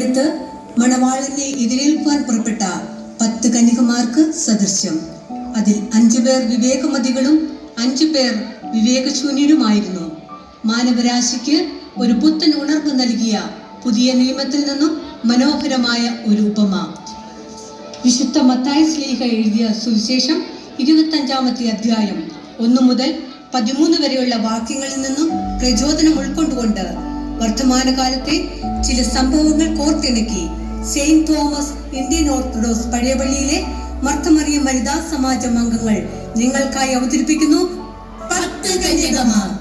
എടുത്ത് മണവാളനെ എതിരേൽപ്പാൻ പുറപ്പെട്ട പത്ത് കന്യകമാർക്ക് സദൃശ്യം. അതിൽ അഞ്ചു പേർ വിവേകമതികളും അഞ്ചു പേർ വിവേകശൂന്യരുമായിരുന്നു. മാനവരാശിക്ക് ഒരു പുത്തൻ ഉണർവ് നൽകിയ പുതിയ നിയമത്തിൽ നിന്നും മനോഹരമായ ഒരു ഉപമ. വിശുദ്ധ മത്തായ സ്ലീഹ എഴുതിയ സുവിശേഷം ഇരുപത്തഞ്ചാമത്തെ അധ്യായം ഒന്നു മുതൽ പതിമൂന്ന് വരെയുള്ള വാക്യങ്ങളിൽ നിന്നും പ്രചോദനം ഉൾക്കൊണ്ടുകൊണ്ട് വർത്തമാനകാലത്തെ ചില സംഭവങ്ങൾ കോർത്തിണക്കി. സെയിന്റ് തോമസ് ഇന്ത്യൻ ഓർത്തഡോക്സ് പഴയപള്ളിയിലെ മർത്തമറിയ വനിതാ സമാജം അംഗങ്ങൾ നിങ്ങൾക്കായി അവതരിപ്പിക്കുന്നു. പത്ത് കന്യകമാർ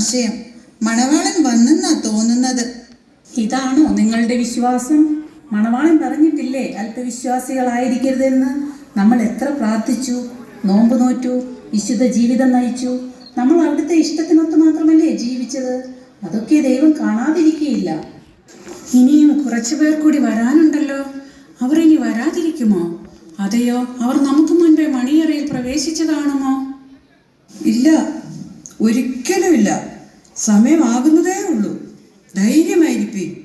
സംശയം. മണവാളൻ വന്നെന്നാ തോന്നുന്നത്. ഇതാണോ നിങ്ങളുടെ വിശ്വാസം? മണവാളൻ പറഞ്ഞിട്ടില്ലേ അല്പവിശ്വാസികളായിരിക്കരുതെന്ന്? നമ്മൾ എത്ര പ്രാർത്ഥിച്ചു നോമ്പ് നോറ്റു വിശുദ്ധ ജീവിതം നയിച്ചു. നമ്മൾ അവിടുത്തെ ഇഷ്ടത്തിനൊത്ത് മാത്രമല്ലേ ജീവിച്ചത്? അതൊക്കെ ദൈവം കാണാതിരിക്കുകയില്ല ഇനിയും കുറച്ചു പേർ കൂടി വരാനുണ്ടല്ലോ. അവർ ഇനി വരാതിരിക്കുമോ? അതെയോ അവർ നമുക്ക് മുൻപേ മണിയറയിൽ പ്രവേശിച്ചതാണുമോ? ഇല്ല ഒരിക്കലുമില്ല. സമയമാകുന്നതേ ഉള്ളൂ. ധൈര്യമായിരിക്കും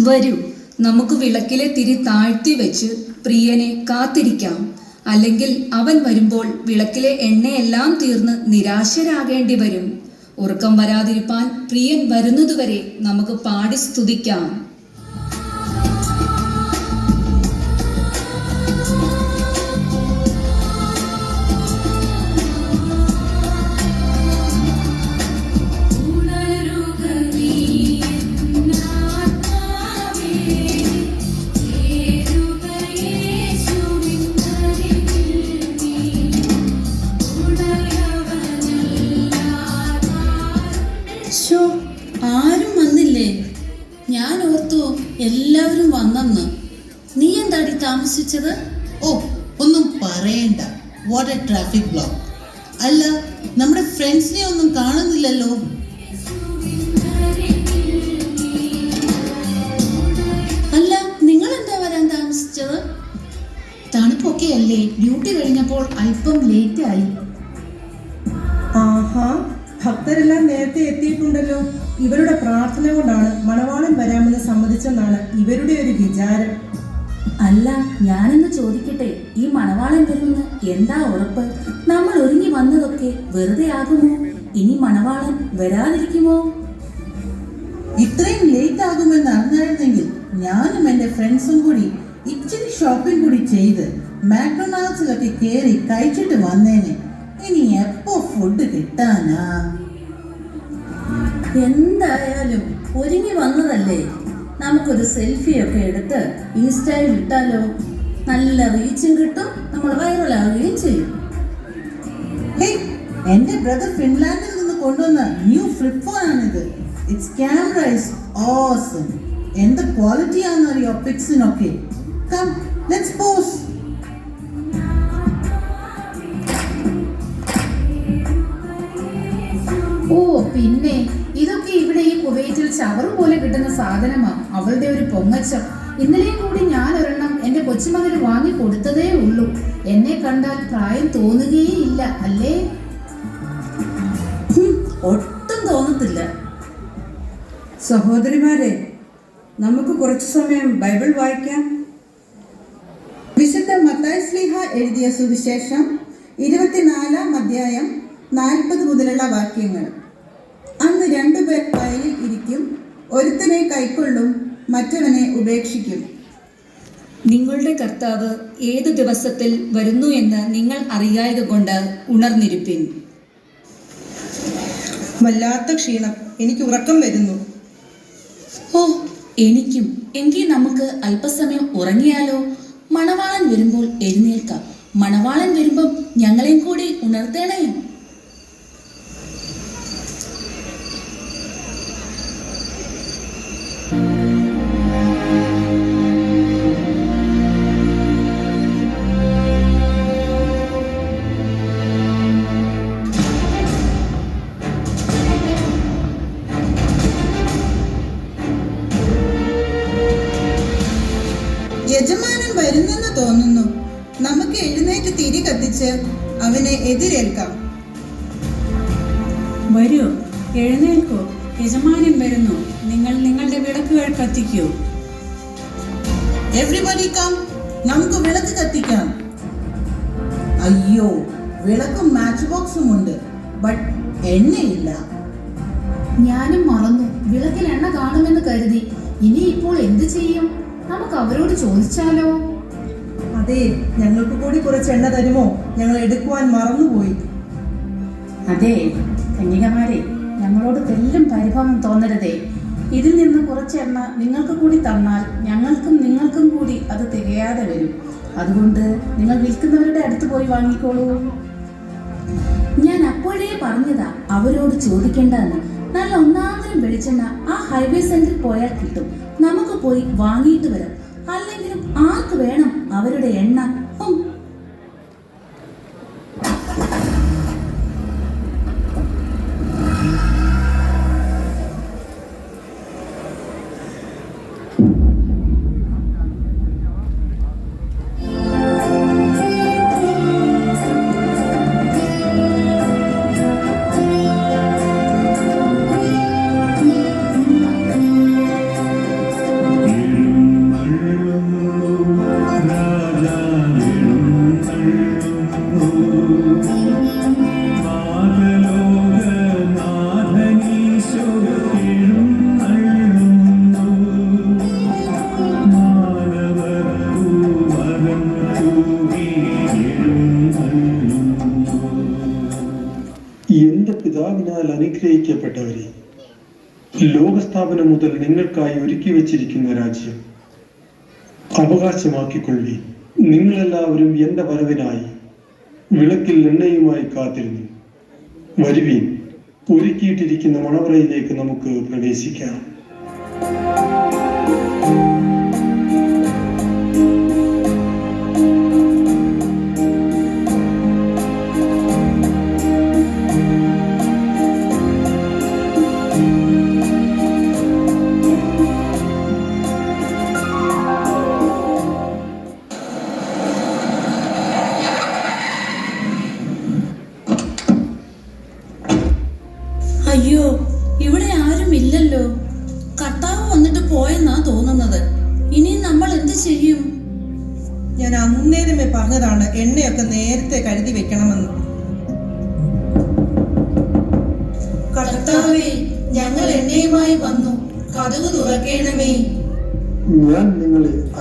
വരൂ നമുക്ക് വിളക്കിലെ തിരി താഴ്ത്തി വെച്ച് പ്രിയനെ കാത്തിരിക്കാം. അല്ലെങ്കിൽ അവൻ വരുമ്പോൾ വിളക്കിലെ എണ്ണയെല്ലാം തീർന്ന് നിരാശരാകേണ്ടി വരും ഉറക്കം വരാതിരിപ്പാൻ പ്രിയൻ വരുന്നതുവരെ നമുക്ക് പാടി സ്തുതിക്കാം. എല്ലാവരും വന്നെന്ന്. നീ എന്താടി താമസിച്ചത്? ഓ ഒന്നും പറയണ്ട. വാട്ട് എ ട്രാഫിക് ബ്ലോക്ക് അല്ല നമ്മുടെ ഫ്രണ്ട്സിനെ ഒന്നും കാണുന്നില്ലല്ലോ. അല്ല നിങ്ങൾ എന്താ വരാൻ താമസിച്ചത്? തണുപ്പൊക്കെ അല്ലേ? ഡ്യൂട്ടി കഴിഞ്ഞപ്പോൾ അല്പം ലേറ്റ് ആയി. ആഹാ ഭക്തരെല്ലാം നേരത്തെ എത്തിയിട്ടുണ്ടല്ലോ. ഇവരുടെ പ്രാർത്ഥന കൊണ്ടാണ് മണവാളൻ വരാമെന്ന് സമ്മതിച്ചെന്നാണ് ഇവരുടെ ഒരു വിചാരം. അല്ല ഞാനെന്ന് ചോദിക്കട്ടെ ഈ മണവാളൻ വരുമെന്ന് എന്താ ഉറപ്പ്? നമ്മൾ ഒരുങ്ങി വന്നതൊക്കെ വെറുതെ ആകുമോ? ഇനി മണവാളൻ വരാതിരിക്കുമോ? ഇത്രയും ലേറ്റ് ആകുമെന്ന് അറിഞ്ഞായിരുന്നെങ്കിൽ ഞാനും എന്റെ ഫ്രണ്ട്സും കൂടി ഇച്ചിരി ഷോപ്പിംഗ് കൂടി ചെയ്ത് മാക്ഡൊണാൾഡ്സിലൊക്കെ കയറി കഴിച്ചിട്ട് വന്നേനെ. ഇനി എപ്പോ ഫുഡ് കിട്ടാനാ? എന്തായാലും ഒരുങ്ങി വന്നതല്ലേ? നമുക്കൊരു സെൽഫിയൊക്കെ എടുത്ത് ഇൻസ്റ്റയിൽ ഇട്ടാലോ? നല്ല റീച്ചും കിട്ടും. നമ്മൾ വൈറലാവുകയും ചെയ്യും. എന്റെ ബ്രദർ ഫിൻലാൻഡിൽ നിന്ന് കൊണ്ടുവന്ന ന്യൂ ഫ്ലിപ്പ് ആണിത് ഇറ്റ്സ് ക്യാമറ ഇസ് ഓസം എന്ത് ക്വാളിറ്റി ആണെന്നറിയോ പിക്സിനൊക്കെ കം ലെറ്റ്സ് പോസ് ചവറ് പോലെ കിട്ടുന്ന സാധനമാ അവളുടെ ഒരു പൊങ്ങച്ചം. ഇന്നലെയും കൂടി ഞാൻ ഒരെണ്ണം എന്റെ കൊച്ചുമകന് വാങ്ങി കൊടുത്തതേ ഉള്ളൂ. എന്നെ കണ്ടാൽ പ്രായം തോന്നുകയേ ഇല്ല അല്ലേ ഒട്ടും തോന്നത്തില്ല. സഹോദരിമാരെ നമുക്ക് കുറച്ചു സമയം ബൈബിൾ വായിക്കാം. വിശുദ്ധ മത്തായി സ്ലീഹ എഴുതിയ സുവിശേഷം ഇരുപത്തിനാലാം അധ്യായം നാൽപ്പത് മുതലുള്ള വാക്യങ്ങൾ. അന്ന് രണ്ടുപേർ വയലിൽ ഇരിക്കും ഒരുത്തനെ കൈക്കൊള്ളും മറ്റവനെ ഉപേക്ഷിക്കും. നിങ്ങളുടെ കർത്താവ് ഏതു ദിവസത്തിൽ വരുന്നു എന്ന് നിങ്ങൾ അറിയായക കൊണ്ട് ഉണർന്നിരിപ്പിൻ. വല്ലാത്ത ക്ഷീണം. എനിക്ക് ഉറക്കം വരുന്നു. ഓ എനിക്കും. എങ്കിൽ നമുക്ക് അല്പസമയം ഉറങ്ങിയാലോ? മണവാളൻ വരുമ്പോൾ എഴുന്നേൽക്കാം. മണവാളൻ വരുമ്പം ഞങ്ങളെയും കൂടി ഉണർത്തേണേ. അവനെ എതിരേൽക്കാം. വരൂ എഴുന്നേൽക്കൂ. യജമാനൻ വരുന്നു. നിങ്ങൾ നിങ്ങളുടെ വിളക്കുകൾ കത്തിക്കൂ. എവ്രിബഡി കം നമുക്ക് വിളക്ക് കത്തിക്കാം. അയ്യോ വിളക്കും മാച്ച് ബോക്സും ഉണ്ട് ബട്ട് എണ്ണയില്ല. ഞാനും മറന്നു. വിളക്കിൽ എണ്ണ കാണുമെന്ന് കരുതി. ഇനി ഇപ്പോൾ എന്ത് ചെയ്യും? നമുക്ക് അവരോട് ചോദിച്ചാലോ? അതെ ഞങ്ങൾക്ക് കൂടി കുറച്ച് എണ്ണ തരുമോ? ഞങ്ങൾ എടുക്കുവാൻ മറന്നുപോയി. അതെ കന്യകമാരെ ഞങ്ങളോട് തെല്ലും പരിഭവം തോന്നരുതേ. ഇതിൽ നിന്ന് കുറച്ച് എണ്ണ നിങ്ങൾക്ക് കൂടി തന്നാൽ ഞങ്ങൾക്കും നിങ്ങൾക്കും കൂടി അത് തികയാതെ വരും. അതുകൊണ്ട് നിങ്ങൾ വിൽക്കുന്നവരുടെ അടുത്ത് പോയി വാങ്ങിക്കോളൂ. ഞാൻ അപ്പോഴേ പറഞ്ഞതാ അവരോട് ചോദിക്കേണ്ടതെന്ന്. നല്ല ഒന്നാന്തരം വെളിച്ചെണ്ണ ആ ഹൈവേ സെന്ററിൽ പോയാൽ കിട്ടും. നമുക്ക് പോയി വാങ്ങിയിട്ട് വരാം. അല്ലെങ്കിലും ആർക്ക് വേണം? അവരുടെ എണ്ണ ലോകസ്ഥാപനം മുതൽ നിങ്ങൾക്കായി ഒരുക്കി വെച്ചിരിക്കുന്ന രാജ്യം. അവകാശമാക്കിക്കൊള്ളി. നിങ്ങളെല്ലാവരും എന്റെ വരവിനായി വിളക്കിൽ എണ്ണയുമായി കാത്തിരുന്നു. വരുവീൻ ഒരുക്കിയിട്ടിരിക്കുന്ന മണവറയിലേക്ക് നമുക്ക് പ്രവേശിക്കാം.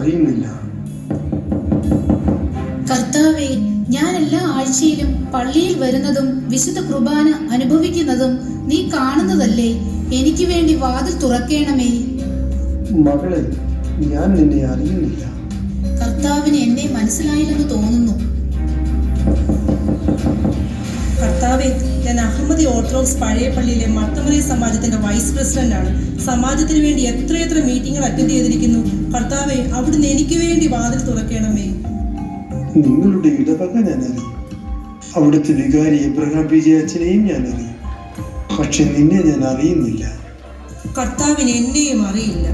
അറിയുന്നില്ല. കർത്താവെ ഞാൻ എല്ലാ ആഴ്ചയിലും പള്ളിയിൽ വരുന്നതും വിശുദ്ധ കുർബാന അനുഭവിക്കുന്നതും നീ കാണുന്നതല്ലേ? എനിക്ക് വേണ്ടി വാതിൽ തുറക്കേണമേ. മകളെ ഞാൻ നിന്നെ അറിയുന്നില്ല. കർത്താവിന് എന്നെ മനസ്സിലായില്ലെന്ന് തോന്നുന്നു. കർത്താവെ ഞാൻ അഹമ്മദി ഓർത്തഡോക്സ് പഴയ പള്ളിയിലെ മർത്തമറി സമാജത്തിന്റെ വൈസ് പ്രസിഡന്റ് ആണ് സമാജത്തിന് വേണ്ടി എത്രയെത്ര മീറ്റിംഗുകൾ അറ്റൻഡ് ചെയ്തിരിക്കുന്നു. കർത്താവെ അവിടുന്ന് എനിക്ക് വേണ്ടി വാതിൽ തുറക്കണമേ. നിങ്ങളുടെ ഇടവക ഞാൻ അറിയും അവിടുത്തെ വികാരി എബ്രഹാം വിജയച്ചനെയും ഞാൻ അറിയും പക്ഷെ നിന്നെ ഞാൻ അറിയുന്നില്ല. കർത്താവിന് എന്നെയും അറിയില്ല.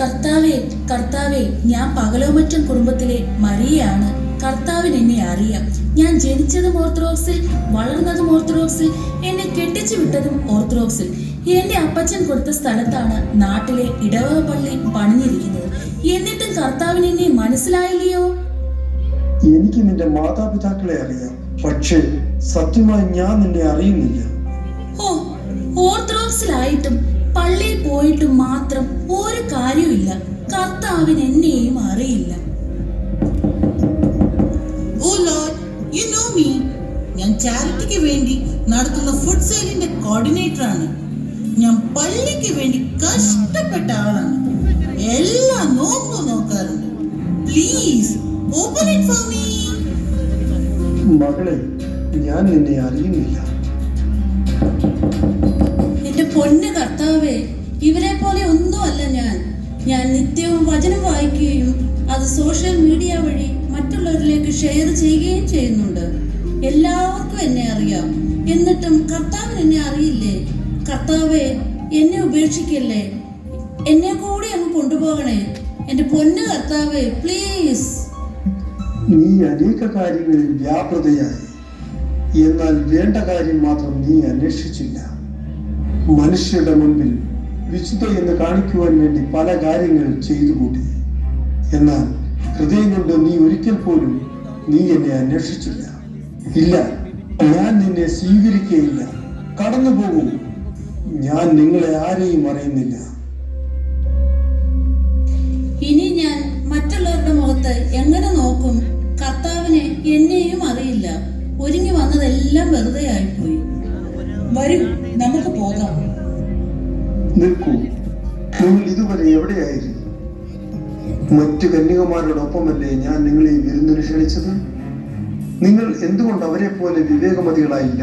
കർത്താവേ കർത്താവേ ഞാൻ പകലോമറ്റം കുടുംബത്തിലെ മരിയയാണ് കർത്താവിന് എന്നെ അറിയാം. ഞാൻ ജനിച്ചതും ഓർത്തഡോക്സിൽ വളർന്നതും ഓർത്തഡോക്സിൽ എന്നെ കെട്ടിച്ചു വിട്ടതും ഓർത്തഡോക്സിൽ. എന്റെ അപ്പച്ചൻ കൊടുത്ത സ്ഥലത്താണ് നാട്ടിലെ ഇടവക പള്ളി പണിഞ്ഞിരിക്കുന്നത്. എന്നിട്ടും കർത്താവിന് എന്നെ മനസ്സിലായില്ലയോ? എനിക്ക് നിന്റെ മാതാപിതാക്കളെ അറിയാം. പക്ഷേ സത്യമായി ഞാൻ നിന്നെ അറിയുന്നില്ല. ഓ ഓർത്തഡോക്സിലായിട്ടും പള്ളിയിൽ പോയിട്ടും മാത്രം ഒരു കാര്യമില്ല കർത്താവിന് എന്നെയും അറിയില്ല. ഞാൻ ചാരിറ്റിക്ക് വേണ്ടി നടത്തുന്ന ഫുഡ് സെയിലിന്റെ കോർഡിനേറ്റർ ആണ്. ഞാൻ പള്ളിക്ക് വേണ്ടി കഷ്ടപ്പെട്ട ആളാണ്. എല്ലാം നോക്കു നോക്കാറുണ്ട്. Please open it for me മകളെ ഞാൻ നിന്നെ അറിയുന്നില്ല. എന്റെ പൊന്ന് കർത്താവേ ഇവരെ പോലെ ഒന്നുമല്ല ഞാൻ. ഞാൻ നിത്യവും വചനം വായിക്കുകയും അത് സോഷ്യൽ മീഡിയ വഴി മറ്റുള്ളവരിലേക്ക് ഷെയർ ചെയ്യുകയും ചെയ്യുന്നുണ്ട്. എല്ലാവർക്കും എന്നെ അറിയാം. എന്നിട്ടും കർത്താവിന് എന്നെ അറിയില്ലേ? കർത്താവെ എന്നെ ഉപേക്ഷിക്കല്ലേ? എന്നെ കൂടി അങ്ങ് കൊണ്ടുപോകണേ. എന്റെ പൊന്ന് കർത്താവെ പ്ലീസ് നീ അനേക കാര്യങ്ങളിൽ വ്യാപൃതയായി. എന്നാൽ വേണ്ട കാര്യം മാത്രം നീ അന്വേഷിച്ചില്ല. മനുഷ്യരുടെ മുൻപിൽ വിശുദ്ധ എന്ന് കാണിക്കുവാൻ വേണ്ടി പല കാര്യങ്ങൾ ചെയ്തു കൂട്ടി എന്നാൽ ഹൃദയം കൊണ്ട് നീ ഒരിക്കൽ പോലും നീ എന്നെ അന്വേഷിച്ചില്ല. ഇല്ല. ഞാൻ നിന്നെ സ്വീകരിക്കുകയില്ല. കടന്നു പോകൂ. ഞാൻ നിങ്ങളെ ആരെയും അറിയുന്നില്ല. ഇനി ഞാൻ മറ്റുള്ളവരുടെ മുഖത്ത് എങ്ങനെ നോക്കും? കർത്താവിനെ എന്നെയും അറിയില്ല. ഒരുങ്ങി വന്നതെല്ലാം വെറുതെ ആയിപ്പോയി. വരും നമുക്ക് പോകാം. നിൽക്കൂ. നിങ്ങൾ ഇതുവരെ എവിടെയായിരുന്നു? മറ്റു കന്യകമാരോടൊപ്പമല്ലേ ഞാൻ നിങ്ങളെ വിരുന്നിന് ക്ഷണിച്ചത്? നിങ്ങൾ എന്തുകൊണ്ട് അവരെ പോലെ വിവേകമതികളായില്ല?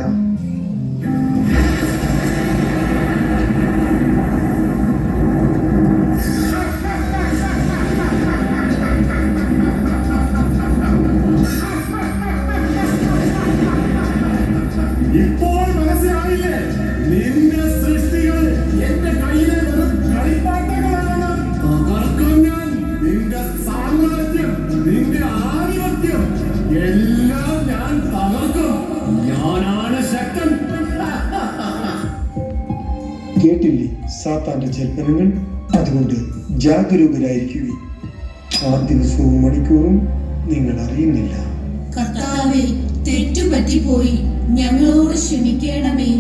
ഇപ്പോൾ സാത്താന്റെ ജൽപ്പനങ്ങൾ അതുകൊണ്ട് ജാഗരൂകരായിരിക്കുകയും ആ ദിവസവും മണിക്കൂറും നിങ്ങൾ അറിയുന്നില്ല. തെറ്റുപറ്റിപ്പോയി. ഞങ്ങളോട് ക്ഷമിക്കണമേ.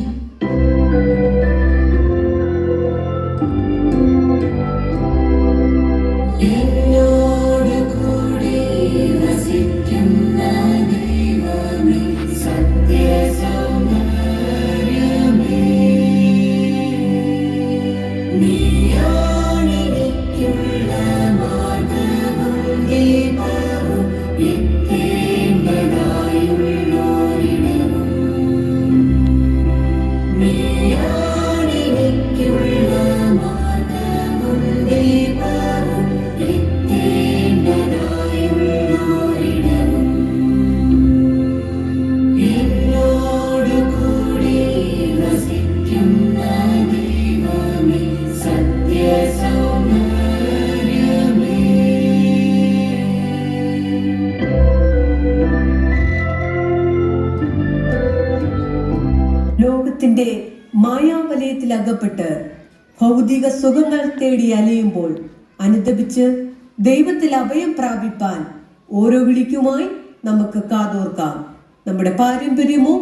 മായാവലയത്തിൽ അകപ്പെട്ട് ഭൗതിക സുഖങ്ങൾ തേടി അലയുമ്പോൾ അനുദപിച്ച് ദൈവത്തിൽ അഭയം പ്രാപിപ്പാൻ ഓരോ വിളിക്കുമായി നമുക്ക് കാതോർക്കാം. നമ്മുടെ പാരമ്പര്യമോ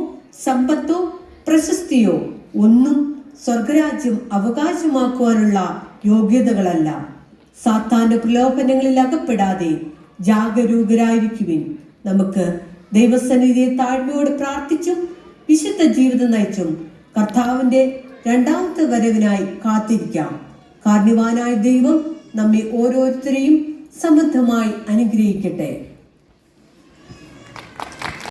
സമ്പത്തോ പ്രശസ്തിയോ ഒന്നും സ്വർഗരാജ്യം അവകാശമാക്കുവാനുള്ള യോഗ്യതകളല്ല. സാത്താന്റെ പ്രലോഭനങ്ങളിൽ അകപ്പെടാതെ ജാഗരൂകരായിരിക്കുവിൻ. നമുക്ക് ദൈവസന്നിധിയെ താഴ്മയോട് പ്രാർത്ഥിച്ചും വിശുദ്ധ ജീവിതം നയിച്ചും കർത്താവിന്റെ രണ്ടാമത്തെ വരവിനായി കാത്തിരിക്കാം. കാർണിവാനായ ദൈവം നമ്മെ ഓരോരുത്തരെയും സമൃദ്ധമായി അനുഗ്രഹിക്കട്ടെ.